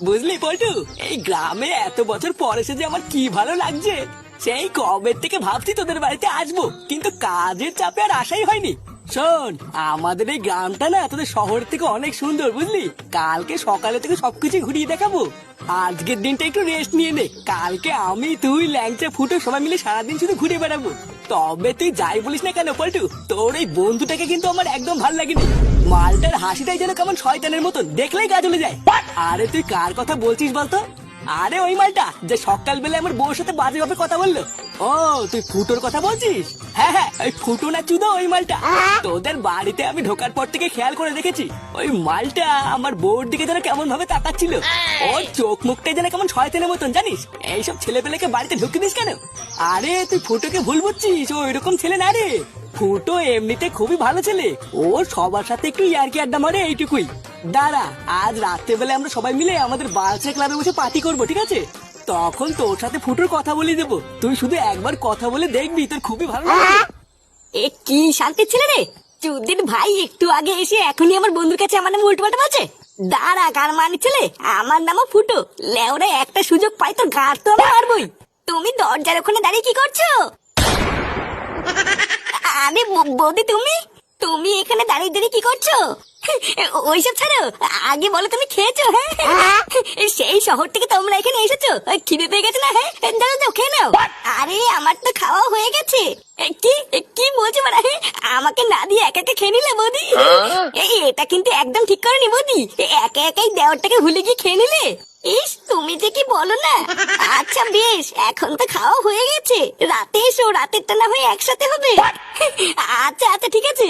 বুঝলি পল্টু? এই গ্রামে এত বছর পর এসে যে আমার কি ভালো লাগছে, সেই কবে থেকে ভাবছি তোদের বাড়িতে আসব, কিন্তু কাজের চাপে আর আসাই হয়নি। শোন, আমাদের এই গ্রামটা না তোদের শহর থেকে অনেক সুন্দর, বুঝলি? কালকে সকালে থেকে সবকিছু ঘুরিয়ে দেখাবো। আজকের দিনটা একটু রেস্ট নিয়ে নে। কালকে আমি, তুই, ল্যাংচা, ফুটো সবাই মিলে সারাদিন শুধু ঘুরে বেড়াবো। তবে তুই যাই বলিস না কেন পল্টু? তোর এই বন্ধুটাকে কিন্তু আমার একদম ভালো লাগেনি। মালটার হাসিটাই যেন কেমন শয়তানের মতন। দেখলেই গা চলে যায়। আরে তুই কার কথা বলছিস বলতো? আরে ওই মালটা যে সকাল বেলা আমার বউর সাথে বাজে ভাবে কথা বলল। ও তুই ফুটোর কথা বলছিস? হ্যাঁ হ্যাঁ ওই ফুটো না চুদো ওই মালটা। তোদের বাড়িতে আমি ঢোকার পর থেকে খেয়াল করে দেখেছি ওই মালটা আমার বউর দিকে যেন কেমন ভাবে তাকাচ্ছিল ওর চোখ মুখটাই যেন কেমন শয়তানের মতন জানিস? এইসব ছেলে পেলেকে বাড়িতে ঢুকে দিস কেন? আরে তুই ফুটোকে ভুল বুঝছিস ও এরকম ছেলে না রে। ফুটো এমনিতে খুবই ভালো ছেলে ও সবার সাথে একটু ইয়ার্কি আড্ডা মারে এইটুকুই। দাঁড়া, আজ রাত্রেবেলা আমরা সবাই মিলে আমাদের বালচা ক্লাবে বসে পার্টি করব, ঠিক আছে? তখন তোর সাথে ফুটোর কথা বলে দেবো। তুই শুধু একবার কথা বলে দেখবি, তোর খুবই ভালো এ কি শান্তির ছেলে রে? চুদির ভাই একটু আগে এসে এখনই আমার বন্ধুর কাছে আমার নাম উল্টো পাল্টা বলছে। দাঁড়া কার মানে ছেলে, আমার নামও ফুটো। লেওরে একটা সুযোগ পাই, তোর গাড় তো আমি মারবই। তুমি দরজার ওখানে দাঁড়িয়ে কি করছ? ব- বৌদি, তুমি? তুমি এখানে দাঁড়িয়ে দাঁড়িয়ে কি করছ? ওইসব ছাড়ো আগে বলো তুমি খেয়েছো হ্যাঁ? সেই শহর থেকে তোমরা এখানে এসেছ। খিদে পেয়ে গেছে না হ্যাঁ? দাঁড়াও দাও খেয়ে নাও। আরে আমার তো খাওয়া হয়ে গেছে। এ, কি কি বলছো মানে আমাকে না দিয়ে একা একা খেয়ে নিলে বৌদি? এই এটা কিন্তু একদম ঠিক করেনি বৌদি। একা একাই দেওয়ারটাকে ভুলে গিয়ে খেয়ে নিলে? ইস তুমি যে কি বলো না? আচ্ছা বেশ এখন তো খাওয়া হয়ে গেছে। রাতে এসো রাতেরটা না হয় একসাথে হবে। আচ্ছা আচ্ছা ঠিক আছে।